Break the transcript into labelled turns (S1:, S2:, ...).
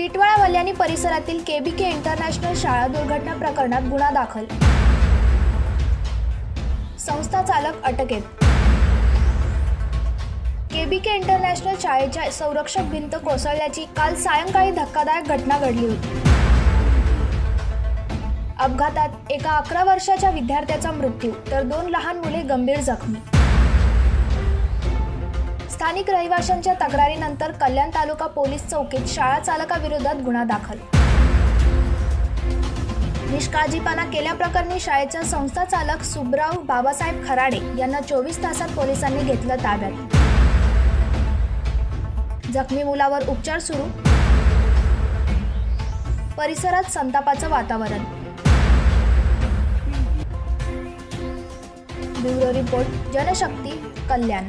S1: टिटवाळा वल्यानी परिसरातील KBK international शाळा दुर्घटना प्रकरणात गुन्हा दाखल. संस्था चालक अटकेत. केबीके इंटरनॅशनल शाळेच्या संरक्षक भिंत कोसळल्याची काल सायंकाळी धक्कादायक घटना घडली होती. अपघातात एका अकरा वर्षाच्या विद्यार्थ्याचा मृत्यू तर दोन लहान मुले गंभीर जखमी. स्थानिक रहिवाशांच्या तक्रारीनंतर कल्याण तालुका पोलीस चौकीत शाळा चालकाविरोधात गुन्हा दाखल. निष्काळजीपणा केल्याप्रकरणी शाळेचा संस्था चालक सुब्राव बाबासाहेब खराडे यांना चोवीस तासात पोलिसांनी घेतलं ताब्यात. जखमी मुलावर उपचार सुरू. परिसरात संतापाचं वातावरण. Bureau report Janshakti Kalyan.